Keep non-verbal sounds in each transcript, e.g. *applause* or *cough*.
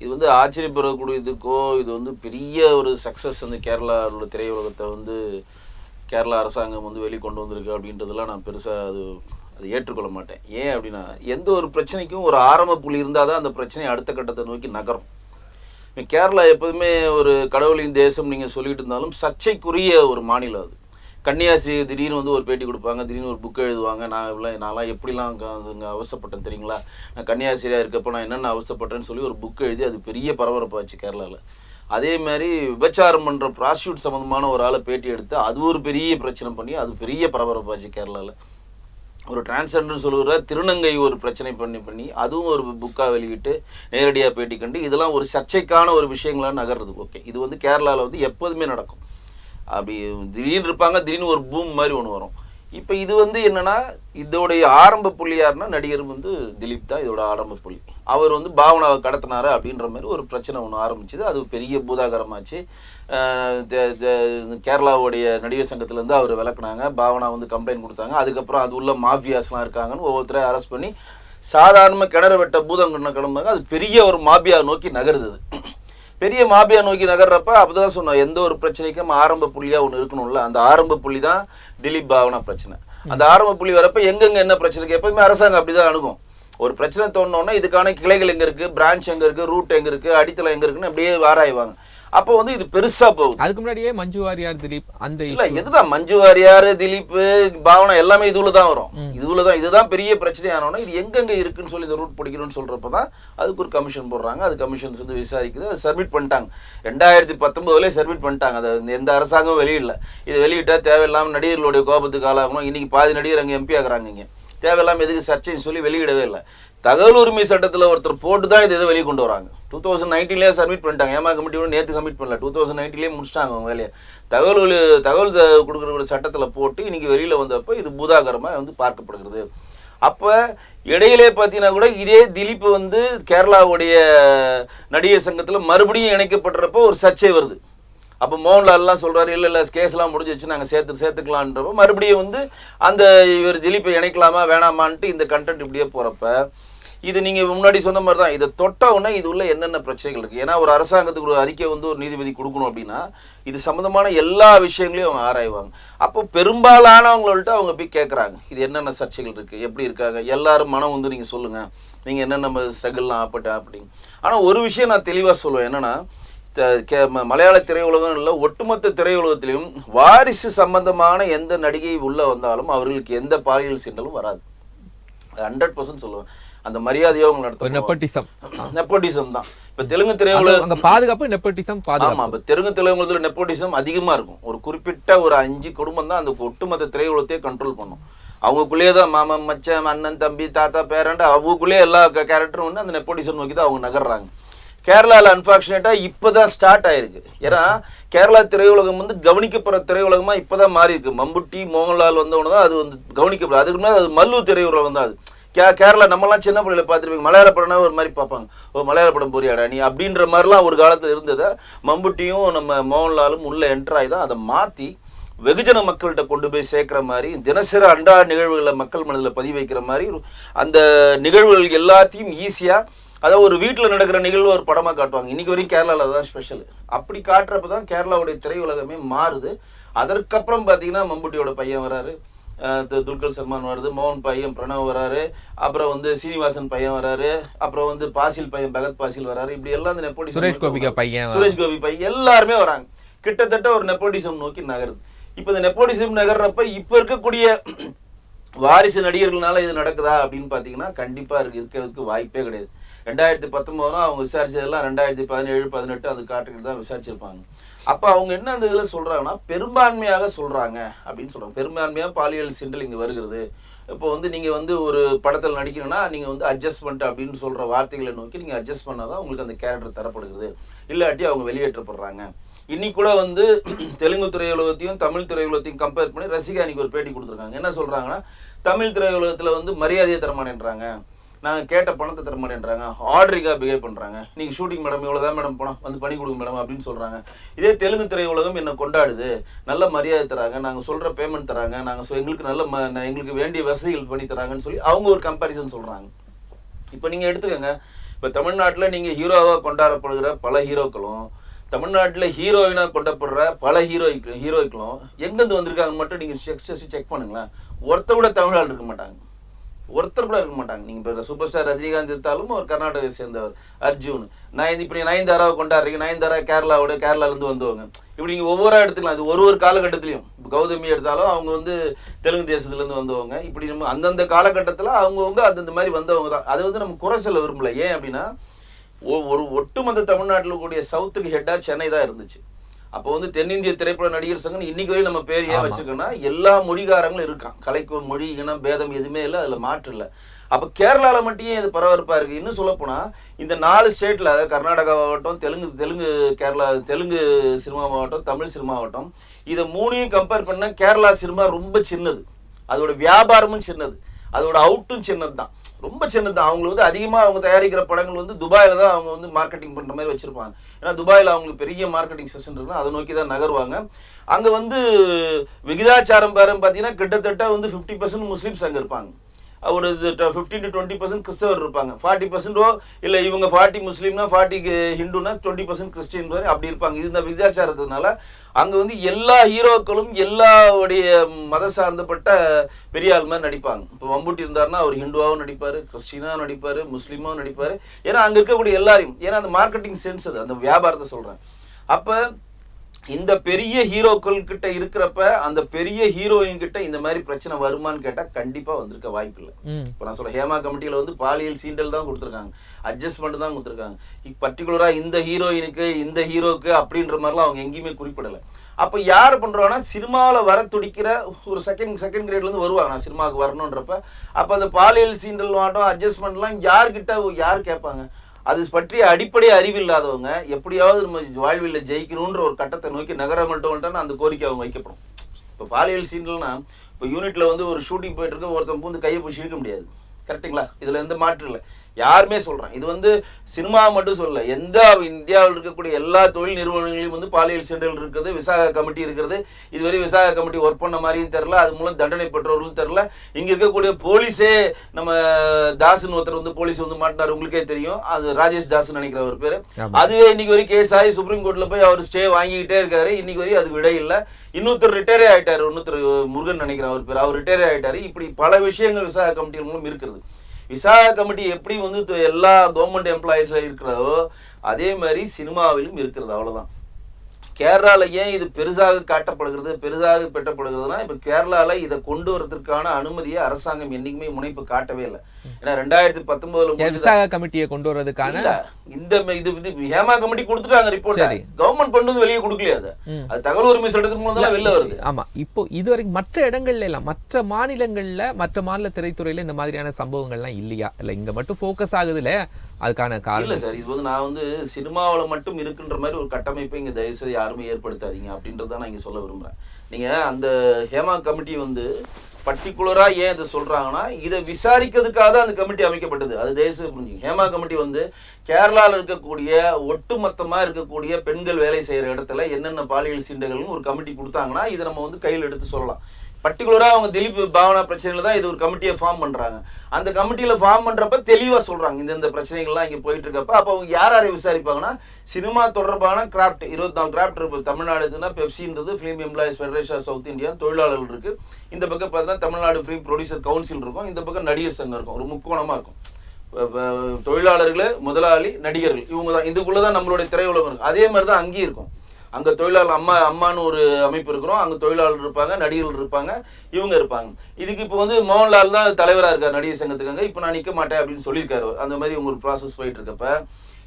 இது வந்து ஆச்சரியப்படக்கூடியதுக்கோ இது வந்து பெரிய ஒரு சக்ஸஸ் வந்து உள்ள திரையுலகத்தை வந்து கேரளா அரசாங்கம் வந்து வெளிக்கொண்டு வந்திருக்கு அப்படின்றதெல்லாம் நான் பெருசாக அது அது ஏற்றுக்கொள்ள மாட்டேன். ஏன் அப்படின்னா எந்த ஒரு பிரச்சனைக்கும் ஒரு ஆரம்ப புள்ளி இருந்தால் தான் அந்த பிரச்சனை அடுத்த கட்டத்தை நோக்கி நகரும். கேரளா எப்போதுமே ஒரு கடவுளின் தேசம் நீங்கள் சொல்லிட்டு இருந்தாலும் சர்ச்சைக்குரிய ஒரு மாநிலம் அது. கன்னியாசி திடீர்னு வந்து ஒரு பேட்டி கொடுப்பாங்க திடீர்னு ஒரு புக் எழுதுவாங்க. நான் இவ்வளோ நான்லாம் எப்படிலாம் அவசப்பட்டேன் தெரியுங்களா? நான் கன்னியாசிரியாக இருக்கப்போ நான் என்னென்ன அவசப்பட்டேன்னு சொல்லி ஒரு புக் எழுதி அது பெரிய பரபரப்பாச்சு கேரளாவில் அதே மாதிரி விபச்சாரம் பண்ணுற ப்ராஸ்டியூட் சம்மந்தமான ஒரு ஆளை பேட்டி எடுத்து அது ஒரு பெரிய பிரச்சனை பண்ணி அது பெரிய பரபரப்பாச்சு கேரளாவில் ஒரு டிரான்ஸ்ஜெண்டர் சொல்லுற திருநங்கை ஒரு பிரச்சனை பண்ணி பண்ணி அதுவும் ஒரு புக்காக வெளியிட்டு நேரடியாக பேட்டி கண்டு இதெல்லாம் ஒரு சர்ச்சைக்கான ஒரு விஷயங்களாக நகர்றது. ஓகே இது வந்து கேரளாவில் வந்து எப்போதுமே நடக்கும். அப்படி திடீர்னு இருப்பாங்க திடீர்னு ஒரு பூம் மாதிரி ஒன்று வரும். இப்போ இது வந்து என்னன்னா இதோடைய ஆரம்ப புள்ளி யாருன்னா நடிகர் வந்து திலீப் தான் இதோட ஆரம்ப புள்ளி. அவர் வந்து பாவனாவை கடத்தினாரு அப்படின்ற மாதிரி ஒரு பிரச்சனை ஒன்று ஆரம்பிச்சது. அது பெரிய பூதாகரமாச்சு. கேரளாவுடைய நடிகர் சங்கத்திலேருந்து அவர் விளக்குனாங்க. பாவனா வந்து கம்ப்ளைண்ட் கொடுத்தாங்க. அதுக்கப்புறம் அது உள்ள மாஃபியாஸ்லாம் இருக்காங்கன்னு ஒவ்வொருத்தரை அரெஸ்ட் பண்ணி சாதாரண கிணறு வெட்ட பூதம் கண்ண கிளம்புனாங்க அது பெரிய ஒரு மாபியா நோக்கி நகருது அது. பெரிய மாபியா நோக்கி நகர்றப்ப அப்பதான் சொன்னோம் எந்த ஒரு பிரச்சனைக்கும் ஆரம்ப புள்ளியா ஒன்று இருக்கணும்ல. அந்த ஆரம்ப புள்ளி தான் திலீப் பாவனா பிரச்சனை. அந்த ஆரம்ப புள்ளி வரப்ப எங்கெங்க என்ன பிரச்சனை இருக்கு எப்பவுமே அரசாங்கம் அப்படிதான் அணுகும். ஒரு பிரச்சனை தோணுன்னா இதுக்கான கிளைகள் எங்க இருக்கு பிரான்ச் எங்க இருக்கு ரூட் எங்க இருக்கு அடித்தளம் எங்க இருக்குன்னு அப்படியே ஆராய்வாங்க அப்போ வந்து இது பெருசா போகுது. அதுக்கு முன்னாடியே மஞ்சு வாரியார் திலீப் அந்த இல்ல. இதுதான் மஞ்சு வாரியார் திலீப் பாவனா எல்லாமே இதுல தான் வரும். இதுல தான் இதுதான் பெரிய பிரச்சனையானோன்னா இது எங்கெங்க இருக்குன்னு சொல்லி இந்த ரூட் பிடிக்கணும்னு சொல்றப்ப தான் அதுக்கு ஒரு கமிஷன் போடுறாங்க. அது கமிஷன்ஸ் வந்து விசாரிக்குது அது சப்மிட் பண்ணிட்டாங்க. ரெண்டாயிரத்தி பத்தொன்பதுலேயே சப்மிட் பண்ணிட்டாங்க. அதை எந்த அரசாங்கமும் வெளியிடல இது வெளியிட்டா தேவையில்லாம நடிகர்களுடைய கோபத்துக்கு ஆளாகணும். இன்னைக்கு பாதி நடிகர் அங்கே எம்பி ஆகுறாங்க இங்க. தேவையில்லாம எதுக்கு சர்ச்சைன்னு சொல்லி வெளியிடவே இல்லை. தகவல் உரிமை சட்டத்தில் ஒருத்தர் போட்டு தான் இது இதை வெளியே கொண்டு வராங்க. டூ தௌசண்ட் நைன்டீன்லேயே சப்மிட் பண்ணிட்டாங்க. ஏமா கமிட்டி நேற்று கமிட் பண்ணல. டூ தௌசண்ட் நைன்டீன்லேயே முடிச்சிட்டாங்க அவங்க வேலையை. தகவல் தகவல் கொடுக்குற சட்டத்தில் போட்டு இன்னைக்கு வெளியில் வந்தப்போ இது பூதாகரமாக வந்து பார்க்கப்படுகிறது. அப்போ இடையிலே பார்த்தீங்கன்னா கூட இதே திலீப் வந்து கேரளாவுடைய நடிகர் சங்கத்தில் மறுபடியும் இணைக்கப்படுறப்போ ஒரு சர்ச்சை வருது. அப்போ மோகன்லால்லாம் சொல்கிறாரு இல்லை இல்லை கேஸ்லாம் முடிஞ்சிச்சு நாங்கள் சேர்த்து சேர்த்துக்கலான்றப்போ மறுபடியும் வந்து அந்த இவர் திலீப்பை இணைக்கலாமா வேணாமான்ட்டு இந்த கண்டென்ட் இப்படியே போகிறப்ப இது நீங்கள் முன்னாடி சொன்ன மாதிரி தான். இதை தொட்ட உடனே இது உள்ள என்னென்ன பிரச்சனைகள் இருக்குது ஏன்னா ஒரு அரசாங்கத்துக்கு ஒரு அறிக்கை வந்து ஒரு நீதிபதி கொடுக்கணும் அப்படின்னா இது சம்மந்தமான எல்லா விஷயங்களையும் அவங்க ஆராய்வாங்க. அப்போ பெரும்பாலானவங்கள்ட்ட அவங்க போய் கேட்குறாங்க இது என்னென்ன சர்ச்சைகள் இருக்குது எப்படி இருக்காங்க? எல்லாரும் மனம் வந்து நீங்கள் சொல்லுங்கள் நீங்கள் என்னென்ன ஸ்ட்ரகிள்லாம் ஆப்பட்ட அப்படின்னு. ஆனால் ஒரு விஷயம் நான் தெளிவாக சொல்லுவேன். என்னன்னா கே- ம- மலையாள திரையுலகம் இல்லை ஒட்டுமொத்த திரையுலகத்திலையும் வாரிசு சம்பந்தமான எந்த நடிகை உள்ள வந்தாலும் அவர்களுக்கு எந்த பாலியல் சென்றலும் வராது. ஹண்ட்ரட் பர்சன்ட் சொல்லுவேன். அந்த மரியாதையை அவங்க ஒரு நடத்த நெப்போட்டிசம் நெப்போட்டிசம் தான். இப்ப தெலுங்கு திரையுலக அங்க பாதுகாப்பு நெப்போட்டிசம் ஆமா பாதுகாப்பு இப்ப தெலுங்கு திரையுலகத்துல நெப்போட்டிசம் அதிகமா இருக்கும். ஒரு குறிப்பிட்ட ஒரு அஞ்சு குடும்பம் தான் அந்த ஒட்டுமொத்த திரையுலகத்தையே கண்ட்ரோல் பண்ணும். அவங்களுக்குள்ளேயே தான் மாமன் மச்சான் அண்ணன் தம்பி தாத்தா பேரண்ட் அவங்களுக்குள்ளேயே எல்லா கேரக்டரும் வந்து அந்த நெப்போட்டிசம் நோக்கி தான் அவங்க நகர்றாங்க. கேரளால அன்பார்ச்சுனேட்டா இப்பதான் ஸ்டார்ட் ஆயிருக்கு. ஏன்னா கேரளா திரையுலகம் வந்து கவனிக்கப்படுற திரையுலகமா இப்பதான் மாறி இருக்கு மம்புட்டி மோகன்லால் வந்தவன தான் அது வந்து கவனிக்கப்படும் அதுக்கு முன்னாடி அது மல்லு திரையுலகம் தான் அது. கே கேரளா நம்மலாம் சின்ன பிள்ளைல பார்த்துருப்பீங்க. மலையாள படம்னா ஒரு மாதிரி பார்ப்பாங்க. ஓ மலையாள படம் போறியாடா நீ அப்படின்ற மாதிரிலாம் ஒரு காலத்தில் இருந்ததை மம்புட்டியும் நம்ம மோகன்லாலும் உள்ளே என்ட்ராய் தான் அதை மாற்றி வெகுஜன மக்கள்கிட்ட கொண்டு போய் சேர்க்குற மாதிரி தினசரி அன்றாட நிகழ்வுகளை மக்கள் மனதில் பதிவு வைக்கிற மாதிரி ஒரு- அந்த நிகழ்வுகள் எல்லாத்தையும் ஈஸியாக அதாவது ஒரு வீட்டில் நடக்கிற நிகழ்வு ஒரு படமாக காட்டுவாங்க. இன்றைக்கி வரையும் கேரளாவில் தான் ஸ்பெஷல் அப்படி காட்டுறப்ப தான் கேரளாவுடைய திரையுலகமே மாறுது. அதற்கப்புறம் பார்த்தீங்கன்னா மம்புட்டியோட பையன் வராரு. அஹ் து- துல்கர் சல்மான் வருது மோகன் பையன் பிரணவ் வராரு அப்புறம் வந்து சீனிவாசன் பையன் வராரு அப்புறம் வந்து பாசில் பையன் பகத் பாசில் வராரு இப்படி எல்லாம் இந்த நெப்போட்டிசம் சுரேஷ் கோபிகா பையன் சுரேஷ் கோபி பை எல்லாருமே வராங்க. கிட்டத்தட்ட ஒரு நெப்போட்டிசம் நோக்கி நகருது. இப்போ இந்த நெப்போட்டிசம் நகர்றப்ப இப்போ இருக்கக்கூடிய வாரிசு நடிகர்கள்னால இது நடக்குதா அப்படின்னு பார்த்தீங்கன்னா கண்டிப்பாக இருக்கு இருக்கிறதுக்கு வாய்ப்பே கிடையாது. ரெண்டாயிரத்தி பத்தொம்போதும் அவங்க விசாரிச்சதெல்லாம் ரெண்டாயிரத்தி பதினேழு பதினெட்டு அது காட்டுக்கு தான் விசாரிச்சிருப்பாங்க. அப்போ அவங்க என்ன அந்த இதில் சொல்கிறாங்கன்னா பெரும்பான்மையாக சொல்கிறாங்க அப்படின்னு சொல்கிறாங்க பெரும்பான்மையாக பாலியல் சிண்டல் இங்கே வருகிறது. இப்போ வந்து நீங்கள் வந்து ஒரு படத்தில் நடிக்கணும்னா நீங்கள் வந்து அட்ஜஸ்ட்மெண்ட் அப்படின்னு சொல்கிற வார்த்தைகளை நோக்கி நீங்கள் அட்ஜஸ்ட் பண்ணால் தான் உங்களுக்கு அந்த கேரக்டர் தரப்படுகிறது. இல்லாட்டி அவங்க வெளியேற்றப்படுறாங்க. இன்னைக்கு கூட வந்து *clears throat* தெலுங்கு திரையுலகத்தையும் தமிழ் திரையுலகத்தையும் கம்பேர் பண்ணி ரசிகா இன்னைக்கு ஒரு பேட்டி கொடுத்துருக்காங்க. என்ன சொல்கிறாங்கன்னா தமிழ் திரையுலகத்தில் வந்து மரியாதையை தரமாட்டேன்றாங்க. நாங்கள் கேட்ட பணத்தை தரமாட்டேன்றாங்க ஆர்டரிக்காக பிஹேவ் பண்ணுறாங்க நீங்கள் ஷூட்டிங் மேடம் இவ்வளோ தான் மேடம் பணம் வந்து பண்ணி கொடுங்க மேடம் அப்படின்னு சொல்கிறாங்க இதே தெலுங்கு திரையுலகம் என்னை கொண்டாடுது. நல்ல மரியாதை தராங்க. நாங்கள் சொல்கிற பேமெண்ட் தராங்க. நாங்கள் சொ- எங்களுக்கு நல்ல ம- எங்களுக்கு வேண்டிய வசதிகள் பண்ணி தராங்கன்னு சொல்லி அவங்க ஒரு கம்பேரிசன் சொல்கிறாங்க இப்போ நீங்கள் எடுத்துக்கோங்க. இப்போ தமிழ்நாட்டில் நீங்கள் ஹீரோவாக கொண்டாடப்படுகிற பல ஹீரோக்களும் தமிழ்நாட்டில் ஹீரோயினாக கொண்டப்படுற பல ஹீரோய்க்கு ஹீரோய்க்களும் எங்கேருந்து வந்திருக்காங்க மட்டும் நீங்கள் செக் செக் பண்ணுங்களேன். ஒருத்த கூட தமிழ்நாடு இருக்க மாட்டாங்க. ஒருத்தர் கூட இருக்க மாட்டாங்க. நீங்க இப்போ சூப்பர் ஸ்டார் ரஜினிகாந்த் எடுத்தாலும் அவர் கர்நாடகாவை சேர்ந்தவர் அர்ஜுன். நான் இப்படி நயன்தாராவை கொண்டாடுறீங்க நயன்தாரா கேரளாவோட கேரளால இருந்து வந்தவங்க. இப்படி நீங்க ஒவ்வொரு எடுத்துக்கலாம். அது ஒரு ஒரு காலகட்டத்திலையும். இப்போ கௌதமி எடுத்தாலும் அவங்க வந்து தெலுங்கு தேசத்துல இருந்து வந்தவங்க. இப்படி நம்ம அந்தந்த காலகட்டத்துல அவங்கவுங்க அந்தந்த மாதிரி வந்தவங்க தான். அதை வந்து நம்ம குறை சொல்ல விரும்பல. ஏன் அப்படின்னா ஒ- ஒரு ஒட்டுமொத்த தமிழ்நாட்டில் கூடிய சவுத்துக்கு ஹெட்டா சென்னை தான் இருந்துச்சு. அப்போ வந்து தென்னிந்திய திரைப்பட நடிகர் சங்கம் இன்னைக்கு வரையும் நம்ம பேர் ஏன். வச்சிருக்கோம்னா எல்லா மொழிகாரங்களும் இருக்கான் கலைக்கு மொழி இனம் பேதம் எதுவுமே இல்லை அதுல மாற்று இல்லை. அப்போ கேரளால மட்டும் இது பரபரப்பா இருக்கு? இன்னும் சொல்லப் போனா இந்த நாலு ஸ்டேட்ல அதாவது கர்நாடகாவாகட்டும் தெலுங்கு தெலுங்கு கேரளா தெலுங்கு சினிமாவாகட்டும் தமிழ் சினிமாவாகட்டும் இதை மூணையும் கம்பேர் பண்ண கேரளா சினிமா ரொம்ப சின்னது. அதோட வியாபாரமும் சின்னது. அதோட அவுட்டும் சின்னது தான் ரொம்ப சின்னது. அவங்க அவங்களுக்கு வந்து அதிகமாக அவங்க தயாரிக்கிற படங்கள் வந்து துபாயில் தான் அவங்க வந்து மார்க்கெட்டிங் பண்ணுற மாதிரி வச்சுருப்பாங்க. ஏன்னா துபாயில் அவங்களுக்கு பெரிய மார்க்கெட்டிங் செஷன் இருக்குன்னா அதை நோக்கி தான் நகருவாங்க. அங்கே வந்து விகிதாச்சாரம் பேரம் பார்த்தீங்கன்னா கிட்டத்தட்ட வந்து ஃபிஃப்டி பர்சன்ட் முஸ்லீம்ஸ் அங்கே இருப்பாங்க. ஒரு ஃபிஃப்டீன் டு டுவெண்ட்டி பர்சன்ட் கிறிஸ்தவர் இருப்பாங்க. ஃபார்ட்டி பர்சன்டோ இல்லை இவங்க ஃபார்ட்டி முஸ்லீம்னா ஃபார்ட்டி ஹிந்துனா டுவெண்ட்டி பர்சன்ட் கிறிஸ்டின் மாதிரி அப்படி இருப்பாங்க. இது இந்த விகிதாச்சாரத்தினால அங்கே வந்து எல்லா ஹீரோக்களும் எல்லாவுடைய மத சார்ந்தப்பட்ட பெரிய ஆள் மாதிரி நடிப்பாங்க. இப்போ மம்பூட்டி இருந்தாருன்னா அவர் ஹிந்துவாகவும் நடிப்பார் கிறிஸ்டினாகவும் நடிப்பார் முஸ்லீமாகவும் நடிப்பார். ஏன்னா அங்கே இருக்கக்கூடிய எல்லாரையும் ஏன்னா அந்த மார்க்கெட்டிங் சென்ஸ் அது அந்த வியாபாரத்தை சொல்கிறேன் அப்போ இந்த பெரிய ஹீரோக்கள் கிட்ட இருக்கிறப்ப அந்த பெரிய ஹீரோயின் கிட்ட இந்த மாதிரி பிரச்சனை வருமான்னு கேட்டா கண்டிப்பா வந்திருக்க வாய்ப்பு இல்லை. இப்போ நான் சொல்ல ஹேமா கமிட்டியில வந்து பாலியல் சீண்டல் தான் கொடுத்துருக்காங்க. அட்ஜஸ்ட்மெண்ட் தான் கொடுத்துருக்காங்க. பர்டிகுலரா இந்த ஹீரோயினுக்கு இந்த ஹீரோக்கு அப்படின்ற மாதிரிலாம் அவங்க எங்கேயுமே குறிப்பிடலை. அப்போ யார் பண்றாங்கன்னா சினிமாவில் வர துடிக்கிற ஒரு செகண்ட் செகண்ட் கிரேட்ல இருந்து வருவாங்க. நான் சினிமாவுக்கு வரணுன்றப்ப. அப்போ அந்த பாலியல் சீண்டல் மாட்டோம் அட்ஜஸ்ட்மெண்ட்லாம் யார்கிட்ட யார் கேட்பாங்க? அது பற்றிய அடிப்படை அறிவு இல்லாதவங்க எப்படியாவது நம்ம வாழ்வில் ஜெயிக்கணுன்ற ஒரு கட்டத்தை நோக்கி நகரங்கள்ட்ட அந்த கோரிக்கை அவங்க வைக்கப்படும். இப்போ பாலியல் சீன்லனா இப்போ யூனிட்ல வந்து ஒரு ஷூட்டிங் போயிட்டு இருக்க ஒருத்தன் பூந்து கையை பிடிச்சி இழுக்க முடியாது. கரெக்ட்டுங்களா இதுல எந்த மாற்று இல்லை. யாருமே சொல்றேன் இது வந்து சினிமா மட்டும் சொல்ல எந்த இந்தியாவில் இருக்கக்கூடிய எல்லா தொழில் நிறுவனங்களையும் வந்து பாலியல் சீண்டல் இருக்குது விசாக கமிட்டி இருக்கிறது. இதுவரை விசாக கமிட்டி ஒர்க் பண்ண மாதிரியும் தெரில அது மூலம் தண்டனை பெற்றவர்களும் தெரில இங்க இருக்கக்கூடிய போலீஸே நம்ம தாஸ்னு ஒருத்தர் வந்து போலீஸ் வந்து மாட்டினார். உங்களுக்கே தெரியும். அது ராஜேஷ் தாஸ் நினைக்கிற ஒரு பேரு. அதுவே இன்னைக்கு வரைக்கும் கேஸ் ஆகி சுப்ரீம் கோர்ட்ல போய் அவர் ஸ்டே வாங்கிக்கிட்டே இருக்காரு. இன்னைக்கு வரையும் அதுக்கு விடை இல்லை. இன்னொருத்தர் ரிட்டையரே ஆயிட்டாரு. இன்னொருத்தர் முருகன் நினைக்கிறேன் அவர் பேர். அவர் ரிட்டையரே ஆயிட்டாரு. இப்படி பல விஷயங்கள் விசாக கமிட்டிகள் மூலம் இருக்கிறது. விசா கமிட்டி எப்படி வந்து எல்லா கவர்மெண்ட் எம்ப்ளாயிஸ்ல இருக்கிறதோ அதே மாதிரி சினிமாவிலும் இருக்கிறது. அவ்வளோதான் கேரளால ஏன் இது பெருசாக காட்டப்படுகிறது பெருசாக பெற்றப்படுகிறதுனா இப்ப கேரளால இதை கொண்டு வரதுக்கான அனுமதியை அரசாங்கம் என்னைக்குமே முனைப்பு காட்டவே இல்லை. ஏன்னா ரெண்டாயிரத்தி பத்தொன்பதுல விசாக கமிட்டியை கொண்டு வர்றதுக்கான இல்ல இந்த இது இது ஹேமா கமிட்டி கொடுத்துட்டாங்க ரிப்போர்ட். கவர்மெண்ட் கொண்டு வந்து வெளியே கொடுக்கலையா அது. அது தகவல் உரிமை சட்டத்துக்கு மூலம் தான் வெளில வருது. ஆமா. இப்போ இதுவரைக்கும் மற்ற இடங்கள்ல எல்லாம் மற்ற மாநிலங்கள்ல மற்ற மாநில திரைத்துறையில இந்த மாதிரியான சம்பவங்கள்லாம் இல்லையா? இல்ல இங்க மட்டும் ஃபோக்கஸ் ஆகுதுல. அதுக்கான இல்ல காரணம். சார் இது வந்து நான் வந்து சினிமாவுல மட்டும் இருக்குன்ற மாதிரி ஒரு கட்டமைப்பை இங்க தயவு செய்து யாருமே ஏற்படுத்தாதீங்க அப்படின்றத நான் இங்க சொல்ல விரும்புறேன். நீங்க அந்த ஹேமா கமிட்டி வந்து பர்டிகுலரா ஏன் இதை சொல்றாங்கன்னா இதை விசாரிக்கிறதுக்காக தான் அந்த கமிட்டி அமைக்கப்பட்டது. அது செய்து புரிஞ்சுங்க. ஹேமா கமிட்டி வந்து கேரளால இருக்கக்கூடிய ஒட்டுமொத்தமா இருக்கக்கூடிய பெண்கள் வேலை செய்யற இடத்துல என்னென்ன பாலியல் சீண்டைகள்னு ஒரு கமிட்டி கொடுத்தாங்கன்னா இதை நம்ம வந்து கையில் எடுத்து சொல்லலாம். பர்டிகுலராக அவங்க திலீப் பாவனா பிரச்சனையில் தான் இது ஒரு கமிட்டியை ஃபார்ம் பண்ணுறாங்க அந்த கமிட்டியில் ஃபார்ம் பண்ணுறப்ப தெளிவாக சொல்கிறாங்க இந்த இந்த பிரச்சனைகள்லாம் இங்கே போயிட்டு இருக்கப்ப அப்போ அவங்க யார் யாரை விசாரிப்பாங்கன்னா சினிமா தொடர்பான கிராஃப்ட் இருபத்தி நாலு கிராஃப்ட் இருக்குது தமிழ்நாடு இருக்குன்னா பெப்சின்றது film employees federation South India தொழிலாளர்கள் இருக்குது இந்த பக்கம் பார்த்தீங்கன்னா தமிழ்நாடு ஃபிலிம் ப்ரொடியூசர் கவுன்சில் இருக்கும். இந்த பக்கம் நடிகர் சங்கம் இருக்கும். ஒரு முக்கோணமாக இருக்கும். தொழிலாளர்கள் முதலாளி நடிகர்கள். இவங்க தான். இதுக்குள்ளே தான் நம்மளுடைய திரையுலகம் இருக்கும் அதே மாதிரி தான் அங்கேயும் இருக்கும். அங்க தொழிலாளர் அம்மா அம்மான்னு ஒரு அமைப்பு இருக்கிறோம். அங்க தொழிலாளர் இருப்பாங்க நடிகர்கள் இருப்பாங்க இவங்க இருப்பாங்க. இதுக்கு இப்போ வந்து மோகன்லால் தான் தலைவரா இருக்கார் நடிகர் சங்கத்துக்கு அங்க. இப்போ நான் நிக்க மாட்டேன் அப்படின்னு சொல்லியிருக்காரு. அந்த மாதிரி உங்களுக்கு ப்ராசஸ் போயிட்டு இருக்கப்ப.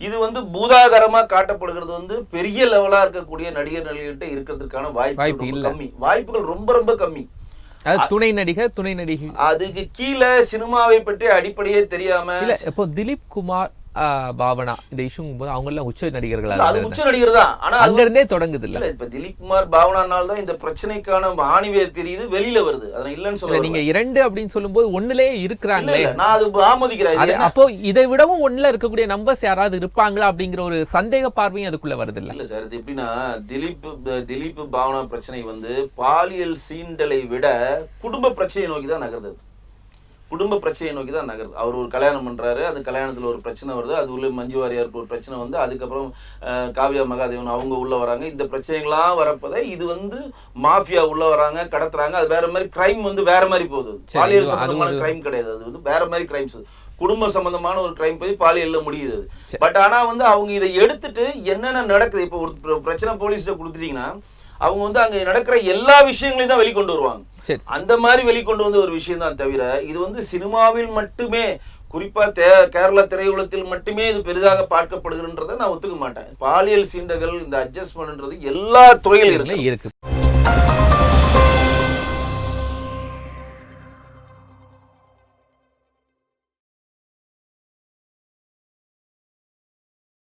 இது வந்து பூதாகரமா காட்டப்படுகிறது வந்து பெரிய லெவலா இருக்கக்கூடிய நடிகர் நடிகர்கிட்ட இருக்கிறதுக்கான வாய்ப்பு. கம்மி. வாய்ப்புகள் ரொம்ப ரொம்ப கம்மி. துணை நடிகர் துணை நடிகை. அதுக்கு கீழே சினிமாவை பற்றி அடிப்படையே தெரியாம இப்போ திலீப் குமார் பாவனா. இந்த இஷ்யூங்கும் போது அவங்க எல்லாம் உச்ச நடிகர்களா அது. உச்ச நடிகர் தான் ஆனா அங்க இருந்தே தொடங்குது இல்ல இப்ப திலீப் குமார் பாவனானால தான் இந்த பிரச்சனைக்கான ஆணிவேர் தெரியுது வெளியில வருது. அதை இல்லைன்னு இல்ல சொல்ல நீங்க இரண்டு அப்படின்னு சொல்லும்போது ஒண்ணுலயே இருக்கிறாங்களே. நான் அது ஆமோதிக்கிறேன். அப்போ இதை விடவும் ஒண்ணுல இருக்கக்கூடிய நம்பர்ஸ் யாராவது இருப்பாங்களா அப்படிங்கிற ஒரு சந்தேக பார்வையும் அதுக்குள்ள வருது இல்ல இல்ல சார் இது எப்படின்னா திலீப் திலீப் பாவனா பிரச்சனை வந்து பாலியல் சீண்டலை விட குடும்ப பிரச்சனையை நோக்கி தான் நகர்ந்தது. குடும்ப பிரச்சனையை நோக்கி தான் நகருது. அவர் ஒரு கல்யாணம் பண்றாரு அந்த கல்யாணத்துல ஒரு பிரச்சனை வருது அது உள்ள மஞ்சு வாரியாருக்கு ஒரு பிரச்சனை வந்து அதுக்கப்புறம் காவ்யா மகாதேவன் அவங்க உள்ள வராங்க. இந்த பிரச்சனைகள்லாம் வரப்பதை இது வந்து மாஃபியா உள்ள வராங்க கடத்துறாங்க. அது வேற மாதிரி கிரைம் வந்து வேற மாதிரி போகுது. பாலியல் சம்பந்தமான கிரைம் கிடையாது. அது வந்து வேற மாதிரி கிரைம்ஸ் குடும்ப சம்பந்தமான ஒரு கிரைம் போய் பாலியல்ல முடியுது பட் ஆனா வந்து அவங்க இதை எடுத்துட்டு என்னென்ன நடக்குது? இப்போ ஒரு பிர- பிரச்சனை போலீஸ்ல கொடுத்துட்டீங்கன்னா அவங்க வந்து அங்க நடக்கிற எல்லா விஷயங்களையும் தான் வெளிக்கொண்டு வருவாங்க. அந்த மாதிரி வெளிக்கொண்டு வந்த ஒரு விஷயம் தான் தவிர இது வந்து சினிமாவில் மட்டுமே குறிப்பா தே கேரள திரையுலகத்தில் மட்டுமே இது பெரிதாக பார்க்கப்படுகிறன்றதை நான் ஒத்துக்க மாட்டேன். பாலியல் சீண்டர்கள் இந்த அட்ஜஸ்ட்மெண்ட்ன்றது எல்லா துறையிலும் இருக்கு. இருக்கு.